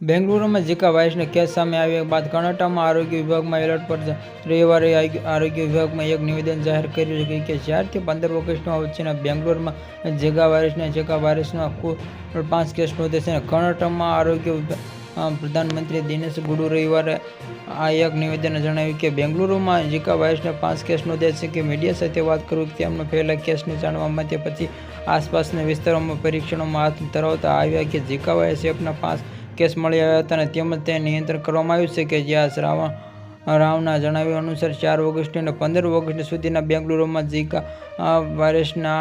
બેંગલુરુમાં Zika વાયરસના case સામે આવ્યા બાદ કર્ણાટકમાં આરોગ્ય વિભાગમાં એલર્ટ પર રવિવારે આરોગ્ય વિભાગમાં એક નિવેદન જાહેર કર્યું છે કે જ્યારથી પંદર ઓગસ્ટના વચ્ચેના બેંગ્લોરમાં ઝીકા વાયરસના ઝિકા વાયરસના કુલ પાંચ કેસ નોંધે છે કર્ણાટકમાં આરોગ્ય પ્રધાનમંત્રી દિનેશ ગુડુ રવિવારે આ એક નિવેદન જણાવ્યું કે બેંગલુરુમાં ઝીકા વાયરસના પાંચ કેસ નોંધ્યા છે કે મીડિયા સાથે વાત કરું તેમનો પહેલા કેસને જાણવા માટે પછી આસપાસના વિસ્તારોમાં પરીક્ષણોમાં હાથ ધરાવતા આવ્યા કે ઝીકા વાયરસ એપના પાંચ કેસ મળી આવ્યા હતા અને તેમજ તે નિયંત્રણ કરવામાં આવ્યું છે કે જ્યાં શ્રાવણ, રાવના જણાવ્યા અનુસાર ચાર ઓગસ્ટ અને પંદર ઓગસ્ટ સુધીના બેંગલુરુમાં ઝીકા વાયરસના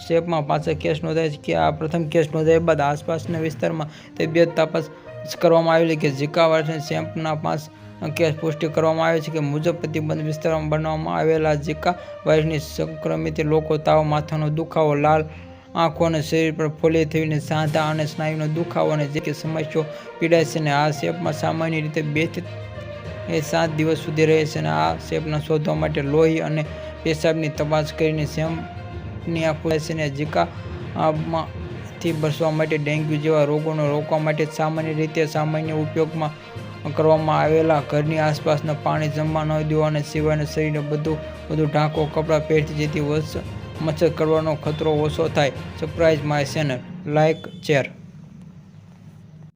શેપમાં પાછા કેસ નોંધાય છે કે આ પ્રથમ કેસ નોંધાયા બાદ આસપાસના વિસ્તારમાં તબિયત તપાસ કરવામાં આવેલી કે ઝીકા વાયરસના શેપના પાંચ કેસ પુષ્ટિ કરવામાં આવે છે કે મુજબ પ્રતિબંધ વિસ્તારમાં બનાવવામાં આવેલા ઝીકા વાયરસની સંક્રમિત લોકો તાવ, માથાનો દુખાવો, લાલ આંખો અને શરીર પર ફોલ્લી થઈને સાંધા અને સ્નાયુનો દુખાવો અને જે કે સમસ્યાઓ પીડાય છે અને આ શેપમાં સામાન્ય રીતે બે એ સાત દિવસ સુધી રહે છે અને આ શેપને શોધવા માટે લોહી અને પેશાબની તપાસ કરીને શેમની આપવું છે અને આમાં બચવા માટે ડેન્ગ્યુ જેવા રોગોને રોકવા માટે સામાન્ય રીતે સામાન્ય ઉપયોગમાં કરવામાં આવેલા ઘરની આસપાસના પાણી જમવા ન દેવા અને સિવાયના શરીરને બધું બધું ઢાંકો, કપડાં પહેરતી જેથી વસ મચ્છર કરવાનો ખતરો ઓછો થાય. Surprise my channel like share